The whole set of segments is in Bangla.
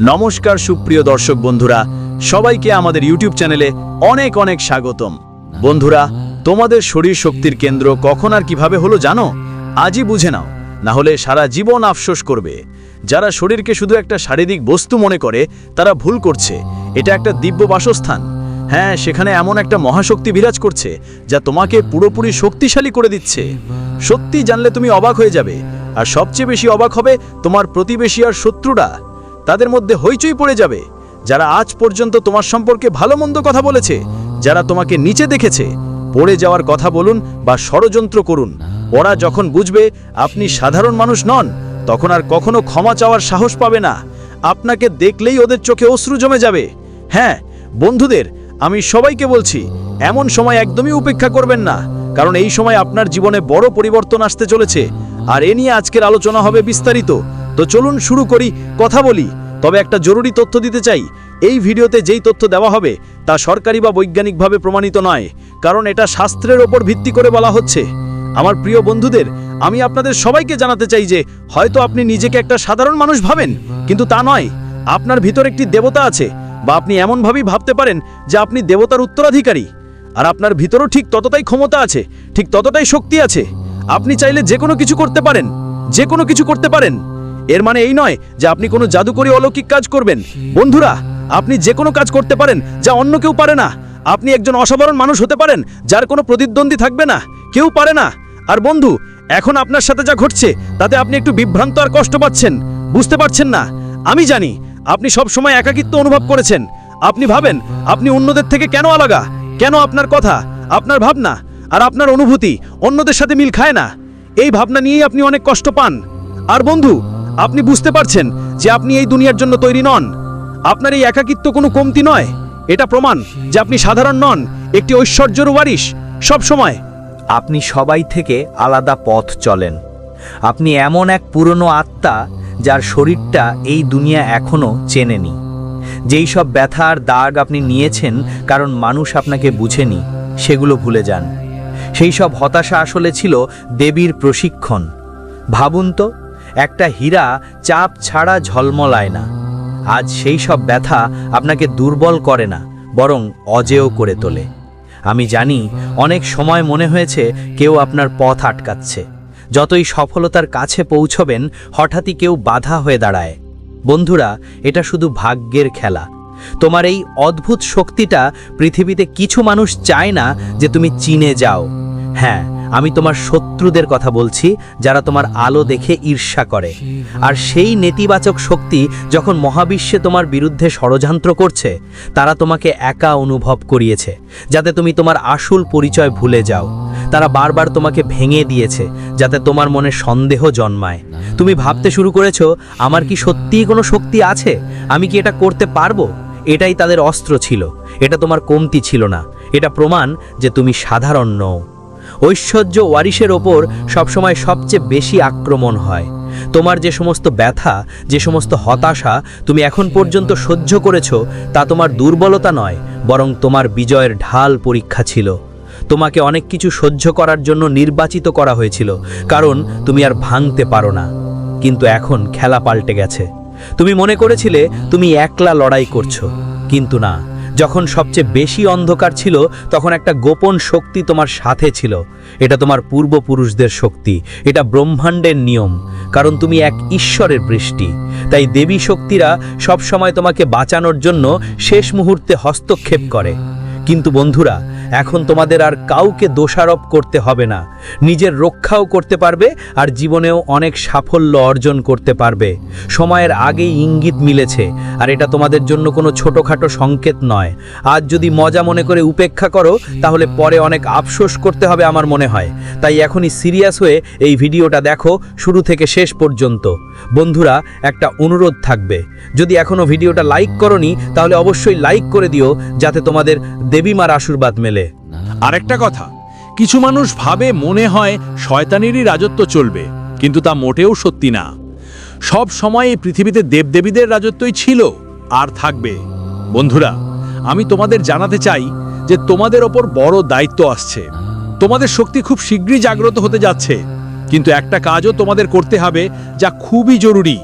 নমস্কার সুপ্রিয় দর্শক বন্ধুরা, সবাইকে আমাদের ইউটিউব চ্যানেলে অনেক অনেক স্বাগতম। বন্ধুরা, তোমাদের শরীর শক্তির কেন্দ্র কখন আর কীভাবে হলো জানো? আজই বুঝে নাও, না হলে সারা জীবন আফসোস করবে। যারা শরীরকে শুধু একটা শারীরিক বস্তু মনে করে, তারা ভুল করছে। এটা একটা দিব্য বাসস্থান। হ্যাঁ সেখানে এমন একটা মহাশক্তি বিরাজ করছে, যা তোমাকে পুরোপুরি শক্তিশালী করে দিচ্ছে। সত্যি জানলে তুমি অবাক হয়ে যাবে, আর সবচেয়ে বেশি অবাক হবে তোমার প্রতিবেশী আর শত্রুরা। তাদের মধ্যে হইচই পড়ে যাবে। যারা আজ পর্যন্ত তোমার সম্পর্কে ভালো মন্দ কথা বলেছে, যারা তোমাকে নিচে দেখেছে, পড়ে যাওয়ার কথা বলুন বা ষড়যন্ত্র করুন। ওরা যখন বুঝবে আপনি সাধারণ মানুষ নন, তখন আর কখনো ক্ষমা চাওয়ার সাহস পাবে না। আপনাকে দেখলেই ওদের চোখে অশ্রু জমে যাবে। হ্যাঁ বন্ধুদের, আমি সবাইকে বলছি, এমন সময় একদমই উপেক্ষা করবেন না, কারণ এই সময় আপনার জীবনে বড় পরিবর্তন আসতে চলেছে। আর এ নিয়ে আজকের আলোচনা হবে বিস্তারিত। তো চলুন শুরু করি, কথা বলি। তবে একটা জরুরি তথ্য দিতে চাই। এই ভিডিওতে যেই তথ্য দেওয়া হবে, তা সরকারি বা বৈজ্ঞানিকভাবে প্রমাণিত নয়, কারণ এটা শাস্ত্রের ওপর ভিত্তি করে বলা হচ্ছে। আমার প্রিয় বন্ধুদের, আমি আপনাদের সবাইকে জানাতে চাই যে, হয়তো আপনি নিজেকে একটা সাধারণ মানুষ ভাবেন, কিন্তু তা নয়। আপনার ভিতর একটি দেবতা আছে, বা আপনি এমনভাবেই ভাবতে পারেন যে আপনি দেবতার উত্তরাধিকারী। আর আপনার ভিতরও ঠিক ততটাই ক্ষমতা আছে, ঠিক ততটাই শক্তি আছে। আপনি চাইলে যে কোনো কিছু করতে পারেন, যে কোনো কিছু করতে পারেন। এর মানে এই নয় যে আপনি কোনো জাদুকরী অলৌকিক কাজ করবেন। বন্ধুরা, আপনি যে কোনো কাজ করতে পারেন, যা অন্য কেউ পারে না। আপনি একজন অসাধারণ মানুষ হতে পারেন, যার কোনো প্রতিদ্বন্দ্বী থাকবে না, কেউ পারে না। আর বন্ধু, এখন আপনার সাথে যা ঘটছে, তাতে আপনি একটু বিভ্রান্ত আর কষ্ট পাচ্ছেন। বুঝতে পারছেন না? আমি জানি, আপনি সব সময় একাকিত্ব অনুভব করেছেন। আপনি ভাবেন, আপনি অন্যদের থেকে কেন আলাদা কেন আপনার কথা, আপনার ভাবনা আর আপনার অনুভূতি অন্যদের সাথে মিল খায় না? এই ভাবনা নিয়েই আপনি অনেক কষ্ট পান। আর বন্ধু আপনি বুঝতে পারছেন যে আপনি এই দুনিয়ার জন্য তৈরি নন। আপনার এই একাকিত্ব কোনো কমতি নয়। এটা প্রমাণ যে আপনি সাধারণ নন, একটি ঐশ্বর্যর ওয়ারিশ সব সময়। আপনি সবাই থেকে আলাদা পথ চলেন। আপনি এমন এক পুরনো আত্মা যার শরীরটা এই দুনিয়া এখনও চেনেনি। যেই সব ব্যথা আর দাগ আপনি নিয়েছেন কারণ মানুষ আপনাকে বুঝেনি, সেগুলো ভুলে যান। সেই সব হতাশা আসলে ছিল দেবীর প্রশিক্ষণ। ভাবুন তো একটা হীরা চাপ ছাড়া ঝলমলায় না। আজ সেই সব ব্যথা আপনাকে দুর্বল করে না, বরং অজেয় করে তোলে। আমি জানি অনেক সময় মনে হয়েছে কেউ আপনার পথ আটকাচ্ছে। যতই সফলতার কাছে পৌঁছবেন, হঠাৎই কেউ বাধা হয়ে দাঁড়ায়। বন্ধুরা, এটা শুধু ভাগ্যের খেলা। তোমার এই অদ্ভুত শক্তিটা পৃথিবীতে কিছু মানুষ চায় না যে তুমি চিনে যাও। হ্যাঁ আমি তোমার শত্রুদের কথা বলছি, যারা তোমার আলো দেখে ঈর্ষা করে। আর সেই নেতিবাচক শক্তি যখন মহাবিশ্বে তোমার বিরুদ্ধে ষড়যন্ত্র করছে, তারা তোমাকে একা অনুভব করিয়েছে, যাতে তুমি তোমার আসল পরিচয় ভুলে যাও। তারা বারবার তোমাকে ভেঙে দিয়েছে, যাতে তোমার মনে সন্দেহ জন্মায়। তুমি ভাবতে শুরু করেছ, আমার কি সত্যিই কোনো শক্তি আছে? আমি কি এটা করতে পারব? এটাই তাদের অস্ত্র ছিল। এটা তোমার কমতি ছিল না। এটা প্রমাণ যে তুমি সাধারণ নও। ঐশ্বর্য ওয়ারিশের ওপর সবসময় সবচেয়ে বেশি আক্রমণ হয়। তোমার যে সমস্ত ব্যথা, যে সমস্ত হতাশা তুমি এখন পর্যন্ত সহ্য করেছ, তা তোমার দুর্বলতা নয়, বরং তোমার বিজয়ের ঢাল পরীক্ষা ছিল। তোমাকে অনেক কিছু সহ্য করার জন্য নির্বাচিত করা হয়েছিল, কারণ তুমি আর ভাঙতে পারো না। কিন্তু এখন খেলা পাল্টে গেছে। তুমি মনে করেছিলে তুমি একলা লড়াই করছ, কিন্তু না। যখন সবচেয়ে বেশি অন্ধকার ছিল, তখন একটা গোপন শক্তি তোমার সাথে ছিল। এটা তোমার পূর্বপুরুষদের শক্তি। এটা ব্রহ্মাণ্ডের নিয়ম, কারণ তুমি এক ঈশ্বরের বৃষ্টি। তাই দেবী শক্তিরা সবসময় তোমাকে বাঁচানোর জন্য শেষ মুহূর্তে হস্তক্ষেপ করে। কিন্তু বন্ধুরা এখন তোমাদের আর কাউকে দোষারোপ করতে হবে না। নিজের রক্ষাও করতে পারবে আর জীবনেও অনেক সাফল্য অর্জন করতে পারবে। সময়ের আগেই ইঙ্গিত মিলেছে, আর এটা তোমাদের জন্য কোনো ছোটোখাটো সংকেত নয়। আজ যদি মজা মনে করে উপেক্ষা করো, তাহলে পরে অনেক আফসোস করতে হবে আমার মনে হয়। তাই এখনই সিরিয়াস হয়ে এই ভিডিওটা দেখো, শুরু থেকে শেষ পর্যন্ত। বন্ধুরা, একটা অনুরোধ থাকবে। যদি এখনও ভিডিওটা লাইক করনি, তাহলে অবশ্যই লাইক করে দিও, যাতে তোমাদের দেবীমার আশীর্বাদ মেলে। আরেকটা কথা, কিছু মানুষ ভাবে মনে হয় শয়তানেরই রাজত্ব চলবে, কিন্তু তা মোটেও সত্যি না। সব সময় এই পৃথিবীতে দেবদেবীদের রাজত্বই ছিল আর থাকবে। বন্ধুরা, আমি তোমাদের জানাতে চাই যে তোমাদের ওপর বড় দায়িত্ব আসছে। তোমাদের শক্তি খুব শীঘ্রই জাগ্রত হতে যাচ্ছে, কিন্তু একটা কাজও তোমাদের করতে হবে যা খুবই জরুরি।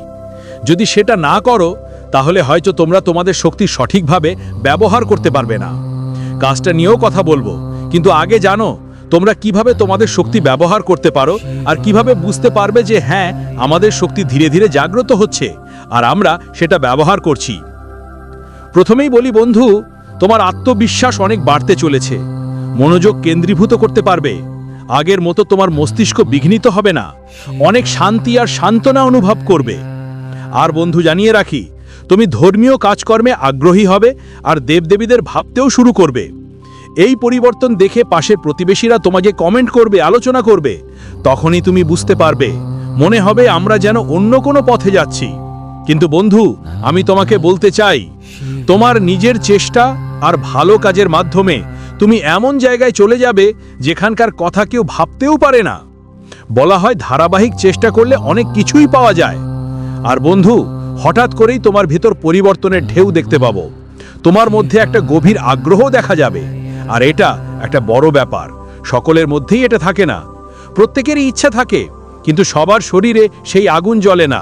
যদি সেটা না করো, তাহলে হয়তো তোমরা তোমাদের শক্তি সঠিকভাবে ব্যবহার করতে পারবে না। কাজটা নিয়েও কথা বলব। কিন্তু আগে জানো, তোমরা কীভাবে তোমাদের শক্তি ব্যবহার করতে পারো আর কীভাবে বুঝতে পারবে যে হ্যাঁ আমাদের শক্তি ধীরে ধীরে জাগ্রত হচ্ছে আর আমরা সেটা ব্যবহার করছি। প্রথমেই বলি, বন্ধু, তোমার আত্মবিশ্বাস অনেক বাড়তে চলেছে। মনোযোগ কেন্দ্রীভূত করতে পারবে। আগের মতো তোমার মস্তিষ্ক বিঘ্নিত হবে না। অনেক শান্তি আর সান্ত্বনা অনুভব করবে। আর বন্ধু, জানিয়ে রাখি, তুমি ধর্মীয় কাজকর্মে আগ্রহী হবে আর দেবদেবীদের ভাবতেও শুরু করবে। এই পরিবর্তন দেখে পাশের প্রতিবেশীরা তোমাকে কমেন্ট করবে, আলোচনা করবে। তখনই তুমি বুঝতে পারবে। মনে হবে আমরা যেন অন্য কোনো পথে যাচ্ছি। কিন্তু বন্ধু, আমি তোমাকে বলতে চাই, তোমার নিজের চেষ্টা আর ভালো কাজের মাধ্যমে তুমি এমন জায়গায় চলে যাবে যেখানকার কথা কেউ ভাবতেও পারে না। বলা হয় ধারাবাহিক চেষ্টা করলে অনেক কিছুই পাওয়া যায়। আর বন্ধু, হঠাৎ করেই তোমার ভেতর পরিবর্তনের ঢেউ দেখতে পাবো। তোমার মধ্যে একটা গভীর আগ্রহ দেখা যাবে। আর এটা একটা বড় ব্যাপার। সকলের মধ্যেই এটা থাকে না। প্রত্যেকেরই ইচ্ছা থাকে, কিন্তু সবার শরীরে সেই আগুন জ্বলে না,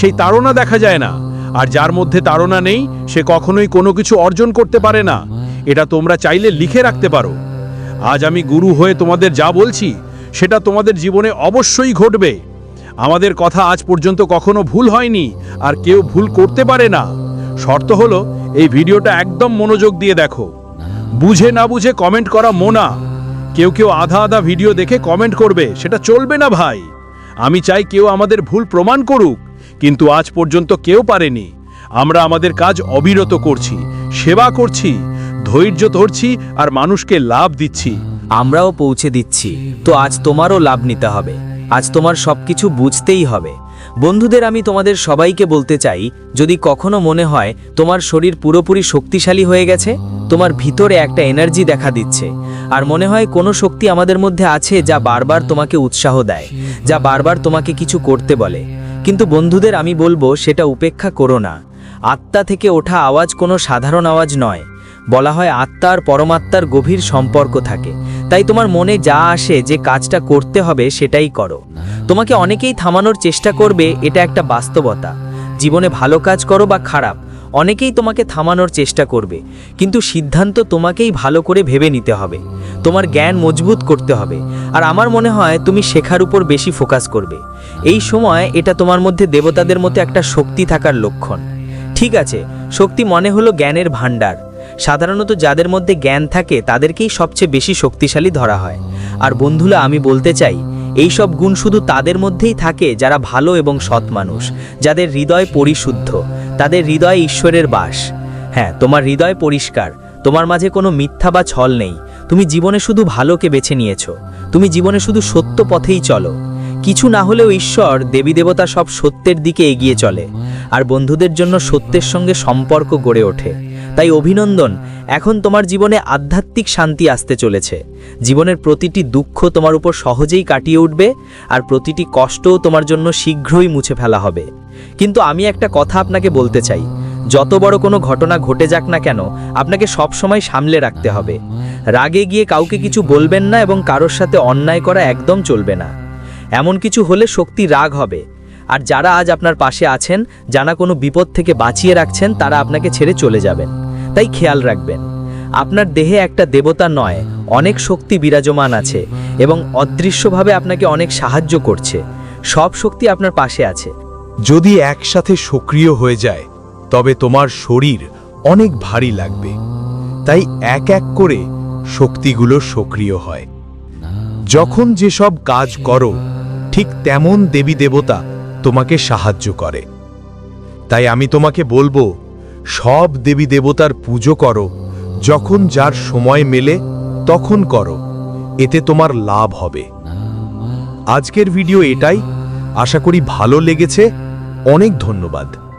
সেই তাড়না দেখা যায় না, আর যার মধ্যে তাড়না নেই, সে কখনোই কোনো কিছু অর্জন করতে পারে না। এটা তোমরা চাইলে লিখে রাখতে পারো। আজ আমি গুরু হয়ে তোমাদের যা বলছি, সেটা তোমাদের জীবনে অবশ্যই ঘটবে। আমাদের কথা আজ পর্যন্ত কখনো ভুল হয়নি, আর কেউ ভুল করতে পারে না। শর্ত হলো, এই ভিডিওটা একদম মনোযোগ দিয়ে দেখো। বুঝে না বুঝে কমেন্ট করা মোনা। কেউ কেউ আধা আধা ভিডিও দেখে কমেন্ট করবে, সেটা চলবে না ভাই। আমি চাই কেউ আমাদের ভুল প্রমাণ করুক, কিন্তু আজ পর্যন্ত কেউ পারেনি। আমরা আমাদের কাজ অবিরত করছি, সেবা করছি, ধৈর্য ধরছি আর মানুষকে লাভ দিচ্ছি। আমরাও পৌঁছে দিচ্ছি, তো আজ তোমারও লাভ নিতে হবে। আজ তোমার সবকিছু বুঝতেই হবে। বন্ধুদের আমি তোমাদের সবাইকে বলতে চাই, যদি কখনো মনে হয় তোমার শরীর পুরোপুরি শক্তিশালী হয়ে গেছে, তোমার ভিতরে একটা এনার্জি দেখা দিচ্ছে। আর মনে হয় কোনো শক্তি আমাদের মধ্যে আছে যা বারবার তোমাকে উৎসাহ দেয়, যা বারবার তোমাকে কিছু করতে বলে। কিন্তু বন্ধুদের আমি বলব সেটা উপেক্ষা করো না। আত্মা থেকে ওঠা আওয়াজ কোনো সাধারণ আওয়াজ নয়। বলা হয় আত্মা আর পরমাত্মার গভীর সম্পর্ক থাকে। তাই তোমার মনে যা আসে, যে কাজটা করতে হবে, সেটাই করো। তোমাকে অনেকেই থামানোর চেষ্টা করবে, এটা একটা বাস্তবতা। জীবনে ভালো কাজ করো বা খারাপ, অনেকেই তোমাকে থামানোর চেষ্টা করবে। কিন্তু সিদ্ধান্ত তোমাকেই ভালো করে ভেবে নিতে হবে। তোমার জ্ঞান মজবুত করতে হবে। আর আমার মনে হয়, তুমি শেখার উপর বেশি ফোকাস করবে। এই সময় এটা তোমার মধ্যে দেবতাদের মতো একটা শক্তি থাকার লক্ষণ। ঠিক আছে, শক্তি মনে হলো জ্ঞানের ভাণ্ডার। সাধারণত যাদের মধ্যে জ্ঞান থাকে তাদেরকেই সবচেয়ে বেশি শক্তিশালী ধরা হয়। আর বন্ধুরা, আমি বলতে চাই এই সব গুণ শুধু তাদের মধ্যেই থাকে যারা ভালো এবং সৎ মানুষ, যাদের হৃদয় পরিশুদ্ধ, তাদের হৃদয় ঈশ্বরের বাস। হ্যাঁ তোমার হৃদয় পরিষ্কার, তোমার মাঝে কোনো মিথ্যা বা ছল নেই, তুমি জীবনে শুধু ভালোকে বেছে নিয়েছো, তুমি জীবনে শুধু সত্য পথেই চলো। কিছু না হলেও ঈশ্বর দেবী দেবতা সব সত্যের দিকে এগিয়ে চলে, আর বন্ধুদের জন্য সত্যের সঙ্গে সম্পর্ক গড়ে ওঠে। তাই অভিনন্দন, এখন তোমার জীবনে আধ্যাত্মিক শান্তি আসতে চলেছে। জীবনের প্রতিটি দুঃখ তোমার উপর সহজেই কাটিয়ে উঠবে আর প্রতিটি কষ্টও তোমার জন্য শীঘ্রই মুছে ফেলা হবে। কিন্তু আমি একটা কথা আপনাকে বলতে চাই, যত বড় কোনো ঘটনা ঘটে যাক না কেন, আপনাকে সব সময় সামলে রাখতে হবে। রাগে গিয়ে কাউকে কিছু বলবেন না এবং কারোর সাথে অন্যায় করা একদম চলবে না। এমন কিছু হলে শক্তি রাগ হবে। আর যারা আজ আপনার পাশে আছেন, যারা কোনো বিপদ থেকে বাঁচিয়ে রাখছেন, তারা আপনাকে ছেড়ে চলে যাবেন। তাই খেয়াল রাখবেন, আপনার দেহে একটা দেবতা নয়, অনেক শক্তি বিরাজমান আছে এবং অদৃশ্যভাবে আপনাকে অনেক সাহায্য করছে, সব শক্তি আপনার পাশে আছে। যদি একসাথে সক্রিয় হয়ে যায়, তবে তোমার শরীর অনেক ভারী লাগবে। তাই এক এক করে শক্তিগুলো সক্রিয় হয়। যখন যেসব কাজ করো, ঠিক তেমন দেবী দেবতা তোমাকে সাহায্য করে। তাই আমি তোমাকে বলব সব দেবী দেবতার পুজো করো। যখন যার সময় মেলে, তখন করো। এতে তোমার লাভ হবে। আজকের ভিডিও এটাই। আশা করি ভালো লেগেছে। অনেক ধন্যবাদ।